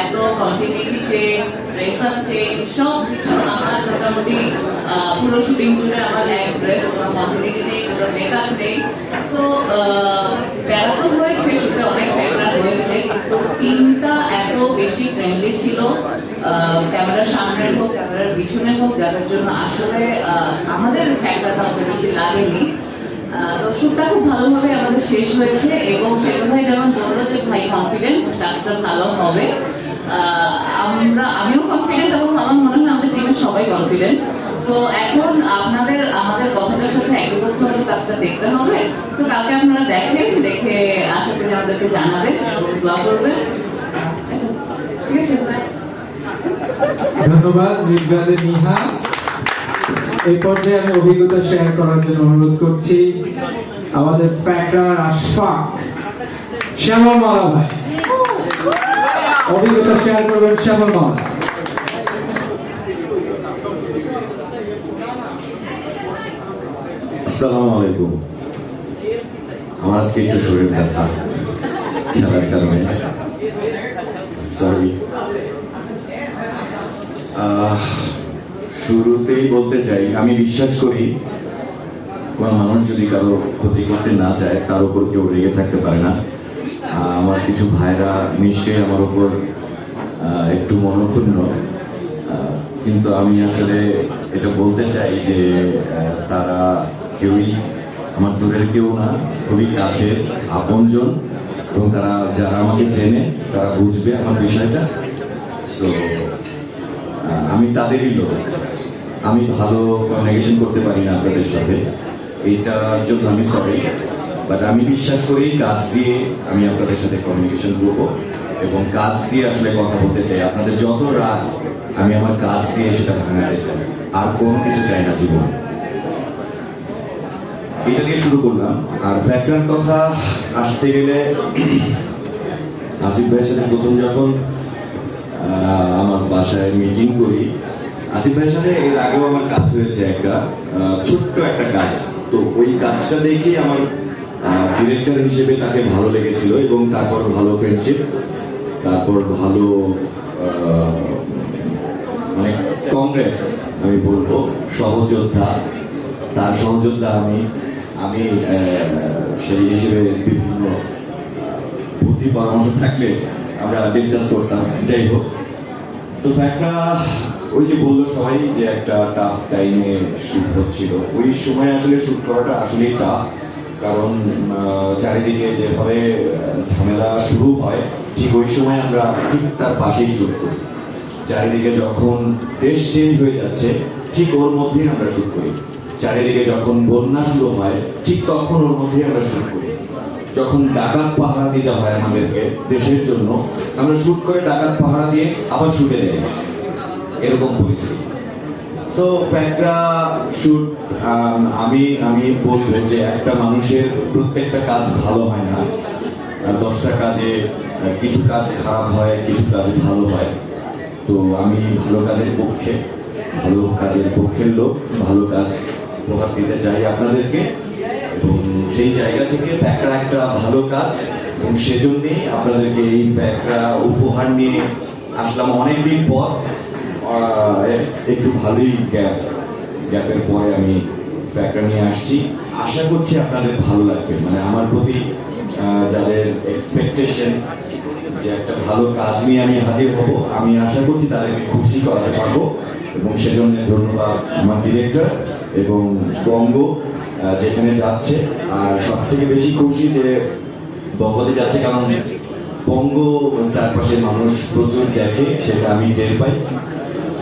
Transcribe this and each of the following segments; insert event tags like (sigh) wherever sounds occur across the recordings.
এত continuity change dress up change সব কিছু আমার মোটামুটি পুরো শুটিং জুড়ে আমার এক ড্রেস কোনো নেই, কোনো মেকআপ নেই। তো হয়েছে শুটে অনেক প্যারা হয়েছে। বেশি ফ্রেন্ডলি ছিল ক্যামেরার সামনে হোক ক্যামেরার পিছনে হোক, যাদের জন্য আসলে আমাদের ফ্যাক্টরটা অত বেশি লাগেনি। তো শুটটা খুব ভালোভাবে আমাদের শেষ হয়েছে এবং সেগুলো ভাই যেমন বলল যে ভাই কনফিডেন্ট কাজটা ভালো হবে। আমরা, আমিও কনফিডেন্ট এবং আমার মনে হয় আমাদের টিমের সবাই কনফিডেন্ট তো এখন আপনাদের, আমাদের কথাটার সাথে একই করতে হলে কাজটা দেখতে হবে। তো কালকে আপনারা দেখেন দেখে আশা করি আমাদেরকে জানাবেন এবং করবেন। ধন্যবাদ নির্গাদে নিহা। এই পর্যায়ে আমি অভিজ্ঞতা শেয়ার করার জন্য অনুরোধ করছি। আমাদের ফ্যাক্টর আশফাক শ্যামল মালা ভাই। অভিজ্ঞতা শেয়ার করবেন শ্যামল মালা। আসসালামু আলাইকুম। আমার আজকে একটু শরীর ব্যথা। খেলার কারণে। সরি শুরুতেই বলতে চাই, আমি বিশ্বাস করি কোনো মানুষ যদি কারও ক্ষতি করতে না চায়, তার উপর কেউ রেগে থাকতে পারে না। আমার কিছু ভাইরা নিশ্চয়ই আমার উপর একটু মনক্ষুণ্ণ। কিন্তু আমি আসলে এটা বলতে চাই যে তারা কেউই আমার দূরের কেউ না, খুবই কাছের আপনজন এবং তারা যারা আমাকে চেনে, তারা বুঝবে আমার বিষয়টা। সো আমি তাদেরই লোক। আমি ভালো কমিউনিকেশন করতে পারি না আপনাদের সাথে। এইটার জন্য আমি সরি বাট আমি বিশ্বাস করি কাজ দিয়ে আমি আপনাদের সাথে কমিউনিকেশন করব এবং কাজ দিয়ে আসলে কথা বলতে চাই। আপনাদের যত রাগ, আমি আমার কাজ দিয়ে সেটা ভাঙাতে চাই। আর কোনো কিছু চাই না জীবন। এটা দিয়ে শুরু করলাম। আর ফ্যাক্টর কথা আসতে গেলে, (clears throat) আসিফ ভাইয়ের সাথে প্রথম যখন আমার বাসায় মিটিং করি। আসিফ ভাইয়ের সাথে এর আগেও আমার কাজ হয়েছে একটা ছোট্ট একটা কাজ। তো ওই কাজটা দেখেই আমার ডিরেক্টর হিসেবে তাকে ভালো লেগেছিল এবং তারপর ভালো ফ্রেন্ডশিপ তারপর ভালো মানে কংগ্রেস আমি বলব, সহযোদ্ধা। তার সহযোদ্ধা আমি আমি সেই হিসেবে বিভিন্ন বুদ্ধি পরামর্শ থাকলে আমরা ডিসকাস করতাম। যাই হোক তো একটা ওই যে বলল সবাই যে একটা টাফ টাইমে শুট হচ্ছিল। ওই সময় আসলে শুট করাটা আসলেই টাফ কারণ চারিদিকে যেভাবে ঝামেলা শুরু হয়, ঠিক ওই সময় আমরা ঠিক তার পাশেই শুট করি। চারিদিকে যখন দেশ চেঞ্জ হয়ে যাচ্ছে, ঠিক ওর মধ্যেই আমরা শুট করি। চারিদিকে যখন বন্যা শুরু হয়, ঠিক তখন ওর মধ্যেই আমরা শুট করি। যখন ডাকাত পাহারা দিতে হয় আমাদেরকে দেশের জন্য, আমরা শুট করে ডাকাত পাহারা দিয়ে আবার শুটে যাই এরকম পরিস্থিতি। তো ফ্যাকরা শুট আমি আমি বলব যে একটা মানুষের প্রত্যেকটা কাজ ভালো হয় না। দশটা কাজে কিছু কাজ খারাপ হয়, কিছু কাজ ভালো হয়। তো আমি ভালো কাজের পক্ষে, ভালো কাজের পক্ষের লোক, ভালো কাজ উপহার দিতে চাই আপনাদেরকে। এবং সেই জায়গা থেকে প্যাকরা একটা ভালো কাজ। এবং সেজন্যই আপনাদেরকে এই প্যাকরা উপহার নিয়ে আসলাম অনেকদিন পর। একটু ভালোই গ্যাপ, গ্যাপের পরে আমি প্যাকরা নিয়ে আসছি। আশা করছি আপনাদের ভালো লাগবে। মানে আমার প্রতি যাদের এক্সপেকটেশন যে একটা ভালো কাজ নিয়ে আমি হাজির হব, আমি আশা করছি তাদেরকে খুশি করাতে পারব। এবং সেজন্য ধন্যবাদ আমার ডিরেক্টর এবং বঙ্গ। যেখানে যাচ্ছে। আর সব থেকে বেশি খুশি যে বঙ্গতে যাচ্ছে কারণ বঙ্গ চারপাশের মানুষ প্রচুর দেখে সেটা আমি টের পাই।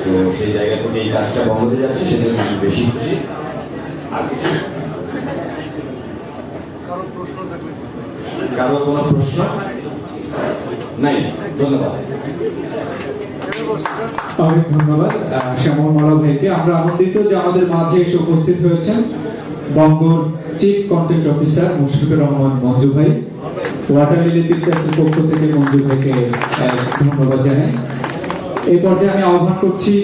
তো সেই জায়গা থেকে এই কাজটা বঙ্গতে যাচ্ছে সেজন্য আমি বেশি খুশি। আর কিছু? কারও কোনো প্রশ্ন? নাই। ধন্যবাদ। অনেক ধন্যবাদ শ্যামল মালা ভাইকে। আমরা আনন্দিত যে আমাদের মাঝে এসে উপস্থিত হয়েছেন বঙ্গর chief content officer Mushfiqur Rahman Manju ভাই। ওয়াটার লিলি পিকচার্সের পক্ষ থেকে মঞ্জু ভাইকে ধন্যবাদ জানাই। এই পর্যায়ে আমি আহ্বান করছি